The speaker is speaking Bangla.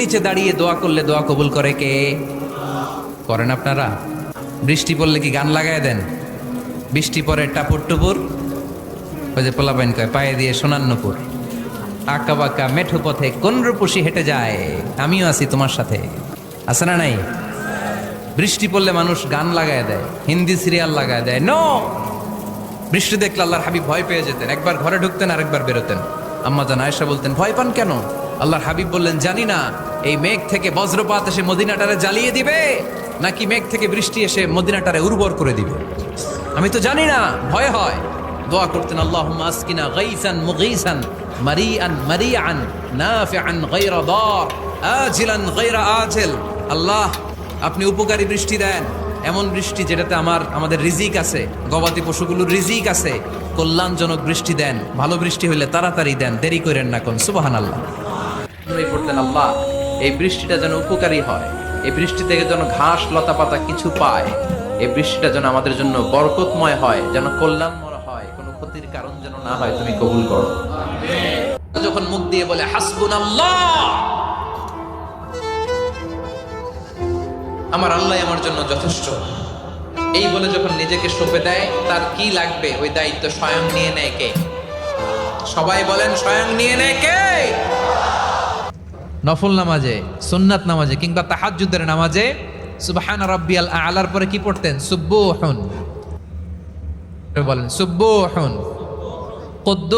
নিচে দাঁড়িয়ে দোয়া করলে দোয়া কবুল করে কে? করেন আপনারা? বৃষ্টি পড়লে কি গান লাগায় দেন? বৃষ্টি পরে টাপুর টুপুর? ওই যে পোলাপাইন কয়, পায়ে দিয়ে সোনান্নপুর আঁকা বাঁকা মেঠো পথে কোন রূপসী হেঁটে যায়? আমিও আছি তোমার সাথে। আছে না নাই? বৃষ্টি পড়লে মানুষ গান লাগায় দেয়, হিন্দি সিরিয়াল লাগায় দেয়। নো বৃষ্টি দেখলে আল্লাহর হাবিব ভয় পেয়ে যেতেন। একবার ঘরে ঢুকতেন আর একবার বেরোতেন। আম্মা জান আয়েশা বলতেন, ভয় পান কেন? আল্লাহর হাবিব বললেন, জানি না, এই মেঘ থেকে বজ্রপাত এসে মদিনাটারে জ্বালিয়ে দিবে, নাকি মেঘ থেকে বৃষ্টি এসে মদিনাটারে উর্বর করে দিবে? আমি তো জানি না, ভয় হয়। দোয়া করতেন গায়রা আজিল। আল্লাহ, আপনি উপকারী বৃষ্টি দেন। এমন বৃষ্টি যেটাতে আমার, আমাদের রিজিক আছে, গবাদি পশুগুলোর রিজিক আছে। কল্যাণজনক বৃষ্টি দেন, ভালো বৃষ্টি হইলে তাড়াতাড়ি দেন, দেরি করেন না কোন সুবাহান আল্লাহ পড়তেন আল্লাহ, এই বৃষ্টিটা যেন উপকারী হয়। এই বৃষ্টি থেকে যেন ঘাস লতা পাতা কিছু পায়। এই বৃষ্টিটা যেন আমাদের জন্য বরকতময় হয়, যেন কল্যাণময় হয়। কোনো ক্ষতির কারণ যেন না হয়, তুমি কবুল করো। যখন মুখ দিয়ে বলে হাসবুন আল্লাহ আমার আল্লাহ আমার জন্য যথেষ্ট। এই বলে যখন নিজেকে সঁপে দেয়, তার কি লাগবে? ওই দায়িত্ব স্বয়ং নিয়ে নেয় কে? সবাই বলেন, স্বয়ং নিয়ে নেয় কে? নফল নামাজে, সুন্নাত নামাজে কিংবা তাহাজুদ্দের নামাজে সুবাহান রব্বিয়াল আলার পরে কি পড়তেন? সুব্বুহুন। বলেন, সুব্বুহুন। কুদ্দুস